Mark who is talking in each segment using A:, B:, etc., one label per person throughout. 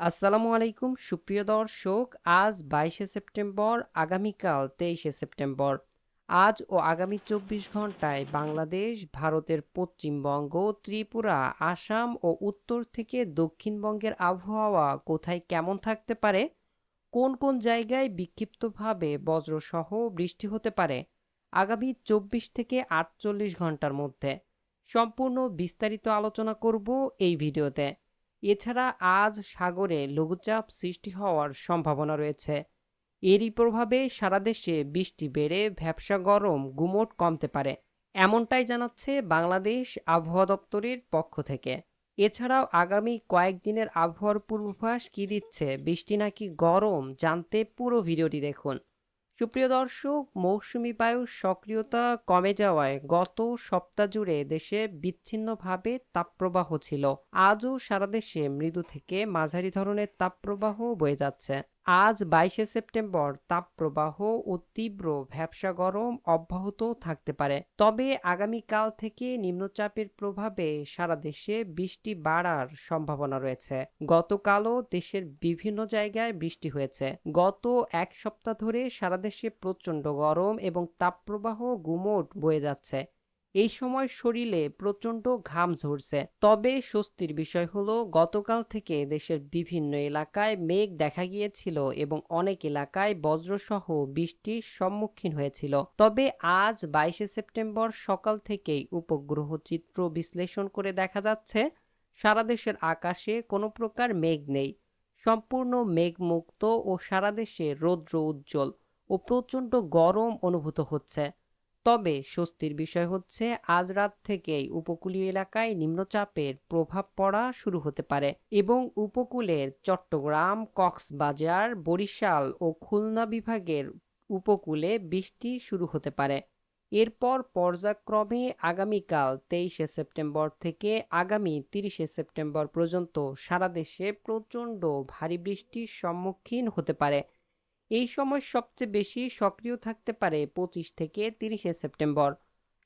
A: আসসালামু আলাইকুম, সুপ্রিয় দর্শক, আজ বাইশে সেপ্টেম্বর, আগামীকাল তেইশে সেপ্টেম্বর। আজ ও আগামী চব্বিশ ঘন্টায় বাংলাদেশ, ভারতের পশ্চিমবঙ্গ, ত্রিপুরা, আসাম ও উত্তর থেকে দক্ষিণবঙ্গের আবহাওয়া কোথায় কেমন থাকতে পারে? কোন কোন জায়গায় বিক্ষিপ্তভাবে বজ্রসহ বৃষ্টি হতে পারে? আগামী চব্বিশ থেকে আটচল্লিশ ঘণ্টার মধ্যে। সম্পূর্ণ বিস্তারিত আলোচনা করব এই ভিডিওতে। এছাড়া আজ সাগরে লঘুচাপ সৃষ্টি হওয়ার সম্ভাবনা রয়েছে। এরই প্রভাবে সারা দেশে বৃষ্টি বেড়ে ভ্যাবসা গরম গুমোট কমতে পারে, এমনটাই জানাচ্ছে বাংলাদেশ আবহাওয়া দপ্তরের পক্ষ থেকে। এছাড়াও আগামী কয়েকদিনের আবহাওয়ার পূর্বাভাস কী দিচ্ছে, বৃষ্টি নাকি গরম, জানতে পুরো ভিডিওটি দেখুন। সুপ্রিয় দর্শক, মৌসুমি বায়ুর সক্রিয়তা কমে যাওয়ায় গত সপ্তাহ জুড়ে দেশে বিচ্ছিন্নভাবে তাপপ্রবাহ ছিল। আজও সারা দেশে মৃদু থেকে মাঝারি ধরনের তাপপ্রবাহ বয়ে যাচ্ছে। আজ বাইশে সেপ্টেম্বর, তাপপ্রবাহ ও তীব্র ভ্যাবসা গরম অব্যাহত থাকতে পারে। তবে আগামীকাল থেকে নিম্নচাপের প্রভাবে সারা দেশে বৃষ্টি বাড়ার সম্ভাবনা রয়েছে। গতকালও দেশের বিভিন্ন জায়গায় বৃষ্টি হয়েছে। গত এক সপ্তাহ ধরে সারা দেশে প্রচণ্ড গরম এবং তাপপ্রবাহ গুমোট বয়ে যাচ্ছে। এই সময় শরীরে প্রচণ্ড ঘাম ঝরছে। তবে স্বস্তির বিষয় হলো, গতকাল থেকে দেশের বিভিন্ন এলাকায় মেঘ দেখা গিয়েছিল এবং অনেক এলাকায় বজ্রসহ বৃষ্টির সম্মুখীন হয়েছিল। তবে আজ বাইশে সেপ্টেম্বর সকাল থেকেই উপগ্রহ চিত্র বিশ্লেষণ করে দেখা যাচ্ছে, সারা দেশের আকাশে কোনো প্রকার মেঘ নেই। সম্পূর্ণ মেঘমুক্ত ও সারা দেশে রৌদ্র উজ্জ্বল ও প্রচণ্ড গরম অনুভূত হচ্ছে। তবে স্বস্তির বিষয় হচ্ছে, আজ রাত থেকেই উপকূলীয় এলাকায় নিম্নচাপের প্রভাব পড়া শুরু হতে পারে এবং উপকূলের চট্টগ্রাম, কক্সবাজার, বরিশাল ও খুলনা বিভাগের উপকূলে বৃষ্টি শুরু হতে পারে। এরপর পর্যায়ক্রমে আগামীকাল তেইশে সেপ্টেম্বর থেকে আগামী তিরিশে সেপ্টেম্বর পর্যন্ত সারা দেশে প্রচণ্ড ভারী বৃষ্টির সম্মুখীন হতে পারে। এই সময় সবচেয়ে বেশি সক্রিয় থাকতে পারে পঁচিশ থেকে তিরিশে সেপ্টেম্বর।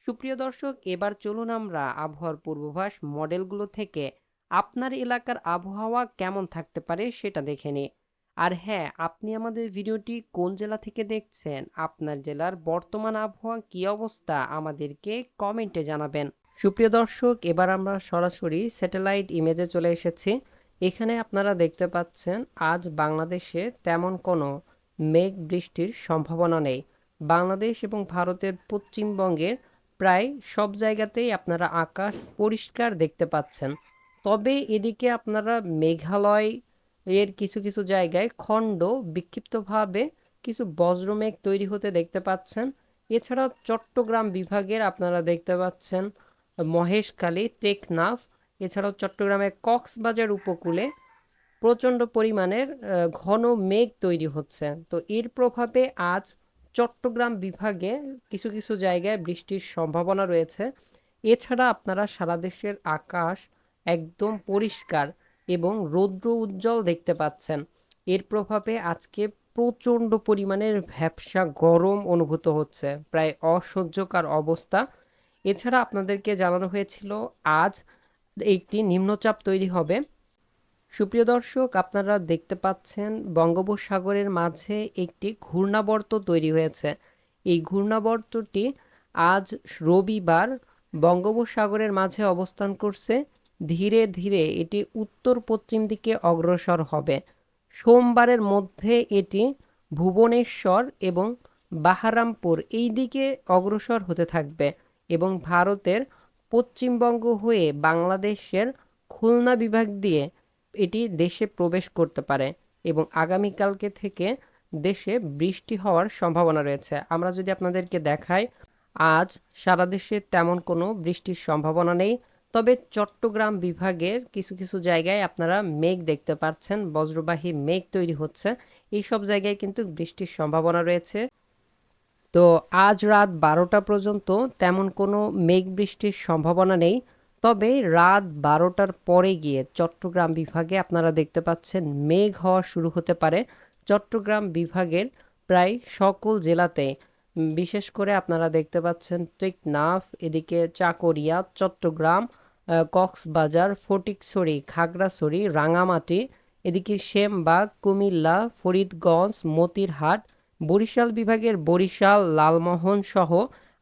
A: সুপ্রিয় দর্শক, এবার চলুন আমরা আবহাওয়ার পূর্বাভাস মডেলগুলো থেকে আপনার এলাকার আবহাওয়া কেমন থাকতে পারে সেটা দেখে নিই। আর হ্যাঁ আপনি আমাদের ভিডিওটি কোন জেলা থেকে দেখছেন, আপনার জেলার বর্তমান আবহাওয়া কী অবস্থা আমাদেরকে কমেন্টে জানাবেন। সুপ্রিয় দর্শক, এবার আমরা সরাসরি স্যাটেলাইট ইমেজে চলে এসেছি। এখানে আপনারা দেখতে পাচ্ছেন, আজ বাংলাদেশে তেমন কোনো মেঘ বৃষ্টির সম্ভাবনা নেই। বাংলাদেশ এবং ভারতের পশ্চিমবঙ্গের প্রায় সব জায়গাতেই আপনারা আকাশ পরিষ্কার দেখতে পাচ্ছেন। তবে এদিকে আপনারা মেঘালয় এর কিছু কিছু জায়গায় খণ্ড বিক্ষিপ্তভাবে কিছু বজ্রমেঘ তৈরি হতে দেখতে পাচ্ছেন। এছাড়াও চট্টগ্রাম বিভাগের আপনারা দেখতে পাচ্ছেন মহেশখালী, টেকনাফ, এছাড়াও চট্টগ্রামের কক্সবাজার উপকূলে প্রচণ্ড পরিমাণের ঘন মেঘ তৈরি হচ্ছে। তো এর প্রভাবে আজ চট্টগ্রাম বিভাগে কিছু কিছু জায়গায় বৃষ্টির সম্ভাবনা রয়েছে। এছাড়া আপনারা সারা দেশের আকাশ একদম পরিষ্কার এবং রৌদ্র উজ্জ্বল দেখতে পাচ্ছেন। এর প্রভাবে আজকে প্রচণ্ড পরিমাণের ভ্যাবসা গরম অনুভূত হচ্ছে, প্রায় অসহ্যকর অবস্থা। এছাড়া আপনাদেরকে জানানো হয়েছিল, আজ একটি নিম্নচাপ তৈরি হবে। সুপ্রিয় দর্শক, আপনারা দেখতে পাচ্ছেন বঙ্গোপসাগরের মাঝে একটি ঘূর্ণাবর্ত তৈরি হয়েছে। এই ঘূর্ণাবর্তটি আজ রবিবার বঙ্গোপসাগরের মাঝে অবস্থান করছে। ধীরে ধীরে এটি উত্তর পশ্চিম দিকে অগ্রসর হবে। সোমবারের মধ্যে এটি ভুবনেশ্বর এবং বাহারামপুর এই দিকে অগ্রসর হতে থাকবে এবং ভারতের পশ্চিমবঙ্গ হয়ে বাংলাদেশের খুলনা বিভাগ দিয়ে এটি দেশে প্রবেশ করতে পারে এবং আগামীকালকে থেকে দেশে বৃষ্টি হওয়ার সম্ভাবনা রয়েছে। আমরা যদি আপনাদেরকে দেখাই, আজ সারা দেশে তেমন কোনো বৃষ্টির সম্ভাবনা নেই, তবে চট্টগ্রাম বিভাগের কিছু কিছু জায়গায় আপনারা মেঘ দেখতে পাচ্ছেন, বজ্রবাহী মেঘ তৈরি হচ্ছে। এই সব জায়গায় কিন্তু বৃষ্টির সম্ভাবনা রয়েছে। তো আজ রাত বারোটা পর্যন্ত তেমন কোনো মেঘ বৃষ্টির সম্ভাবনা নেই। তবে রাত বারোটার পরে গিয়ে চট্টগ্রাম বিভাগে আপনারা দেখতে পাচ্ছেন মেঘ হওয়া শুরু হতে পারে। চট্টগ্রাম বিভাগের প্রায় সকল জেলাতে বিশেষ করে আপনারা দেখতে পাচ্ছেন টেকনাফ, এদিকে চাকরিয়া, চট্টগ্রাম কক্সবাজার, ফটিকছড়ি, খাগড়াছড়ি, রাঙামাটি, এদিকে সেমবাগ, কুমিল্লা, ফরিদগঞ্জ, মতিরহাট, বরিশাল বিভাগের বরিশাল লালমোহন সহ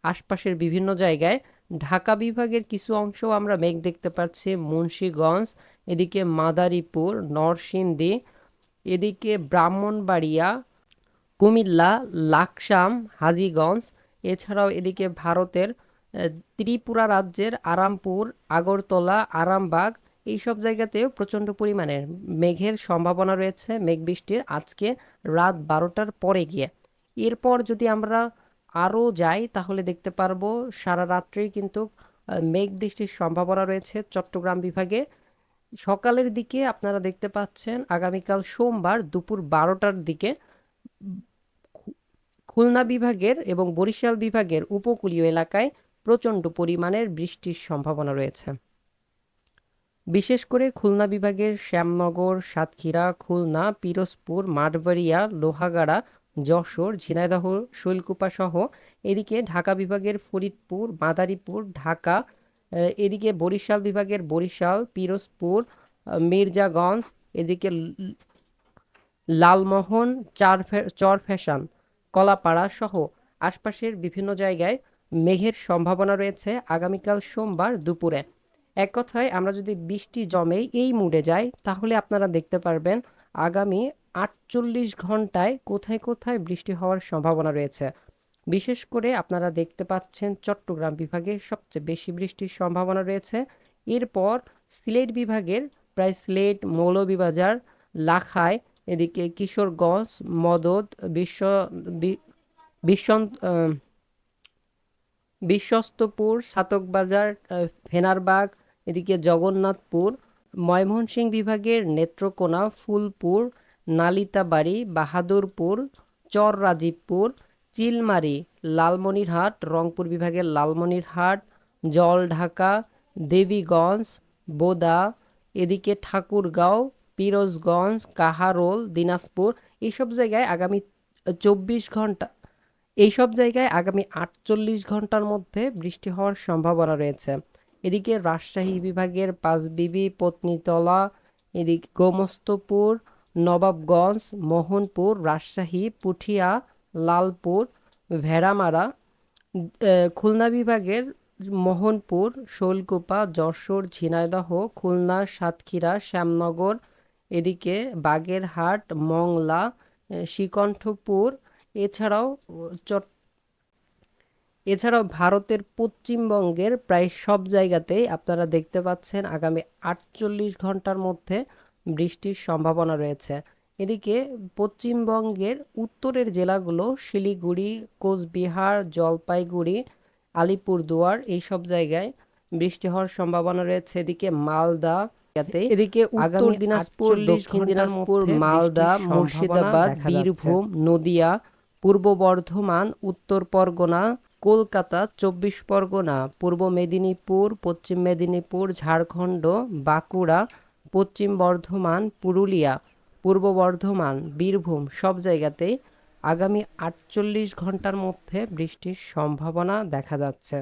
A: আশপাশের বিভিন্ন জায়গায় ঢাকা বিভাগের কিছু অংশ আমরা মেঘ দেখতে পাচ্ছি, মুন্সীগঞ্জ, এদিকে মাদারীপুর, নরসিংদী, এদিকে ব্রাহ্মণবাড়িয়া, কুমিল্লা, লাকসাম, হাজীগঞ্জ, এছাড়াও এদিকে ভারতের ত্রিপুরা রাজ্যের আরামপুর, আগরতলা, আরামবাগ, এইসব জায়গাতেও প্রচণ্ড পরিমাণে মেঘের সম্ভাবনা রয়েছে মেঘ বৃষ্টির আজকে রাত বারোটার পরে গিয়ে। এরপর যদি আমরা আরও যাই, তাহলে দেখতে পারব সারা রাত্রি কিন্তু মেঘ বৃষ্টির সম্ভাবনা রয়েছে চট্টগ্রাম বিভাগে। সকালের দিকে আপনারা দেখতে পাচ্ছেন, আগামীকাল সোমবার দুপুর বারোটার দিকে খুলনা বিভাগের এবং বরিশাল বিভাগের উপকূলীয় এলাকায় প্রচণ্ড পরিমাণের বৃষ্টির সম্ভাবনা রয়েছে। বিশেষ করে খুলনা বিভাগের শ্যামনগর, সাতক্ষীরা, খুলনা, পিরোজপুর, মাঠবাড়িয়া, লোহাগাড়া যশোর, ঝিনাইদহ শৈলকুপা সহ এদিকে ঢাকা বিভাগের ফরিদপুর, মাদারীপুর, ঢাকা এদিকে বরিশাল বিভাগের বরিশাল, পিরোজপুর মির্জাগঞ্জ, এদিকে লালমোহন, চার চর ফ্যাশন কলাপাড়া সহ আশপাশের বিভিন্ন জায়গায় মেঘের সম্ভাবনা রয়েছে আগামীকাল সোমবার দুপুরে। এক কথায় আমরা যদি বৃষ্টি জমে এই মুডে যাই, তাহলে আপনারা দেখতে পারবেন আগামী আটচল্লিশ ঘন্টায় কোথায় কোথায় বৃষ্টি হওয়ার সম্ভাবনা রয়েছে। বিশেষ করে আপনারা দেখতে পাচ্ছেন চট্টগ্রাম বিভাগে সবচেয়ে বেশি বৃষ্টির সম্ভাবনা রয়েছে। এরপর সিলেট বিভাগের প্রায় সিলেট মৌলভীবাজার লাখাই এদিকে কিশোরগঞ্জ মদদ বিশ্ব বি- বিশ্বন্ত আহ, বিশ্বস্তপুর সাতকবাজার ফেনারবাগ এদিকে জগন্নাথপুর ময়মনসিংহ বিভাগের নেত্রকোনা ফুলপুর নালিতাবাড়ি, বাহাদুরপুর চর রাজীবপুর চিলমারি, লালমনিরহাট, রংপুর বিভাগের লালমনিরহাট, জলঢাকা, দেবীগঞ্জ, বোদা, এদিকে ঠাকুরগাঁও, পিরোজগঞ্জ, কাহারোল, দিনাজপুর, এইসব জায়গায় আগামী চব্বিশ ঘণ্টা, এইসব জায়গায় আগামী আটচল্লিশ ঘণ্টার মধ্যে বৃষ্টি হওয়ার সম্ভাবনা রয়েছে। এদিকে রাজশাহী বিভাগের পাঁচবিবি, পত্নীতলা, এদিকে গোমস্তপুর নবাবগঞ্জ, মোহনপুর, রাজশাহী, পুঠিয়া, লালপুর, ভেড়ামারা খুলনা বিভাগের মোহনপুর, শৈলকুপা, যশোর, ঝিনাইদহ, খুলনা, সাতক্ষীরা, শ্যামনগর, এদিকে বাগেরহাট, মংলা শ্রীকণ্ঠপুর, এছাড়াও চট, এছাড়াও ভারতের পশ্চিমবঙ্গের প্রায় সব জায়গাতেই আপনারা দেখতে পাচ্ছেন আগামী আটচল্লিশ ঘণ্টার মধ্যে বৃষ্টির সম্ভাবনা রয়েছে। এদিকে পশ্চিমবঙ্গের উত্তরের জেলাগুলো শিলিগুড়ি কোচবিহার জলপাইগুড়ি আলিপুরদুয়ার এই সব জায়গায় বৃষ্টি হওয়ার সম্ভাবনা রয়েছে। এদিকে মালদা এদিকে উত্তর দিনাজপুর দক্ষিণ দিনাজপুর মালদা মুর্শিদাবাদ বীরভূম নদিয়া পূর্ব বর্ধমান উত্তর পরগনা কলকাতা চব্বিশ পরগনা পূর্ব মেদিনীপুর পশ্চিম মেদিনীপুর ঝাড়খণ্ড বাঁকুড়া পশ্চিম বর্ধমান, পুরুলিয়া, পূর্ব বর্ধমান, বীরভূম সব জায়গাতেই আগামী আটচল্লিশ ঘণ্টার মধ্যে বৃষ্টির সম্ভাবনা দেখা যাচ্ছে।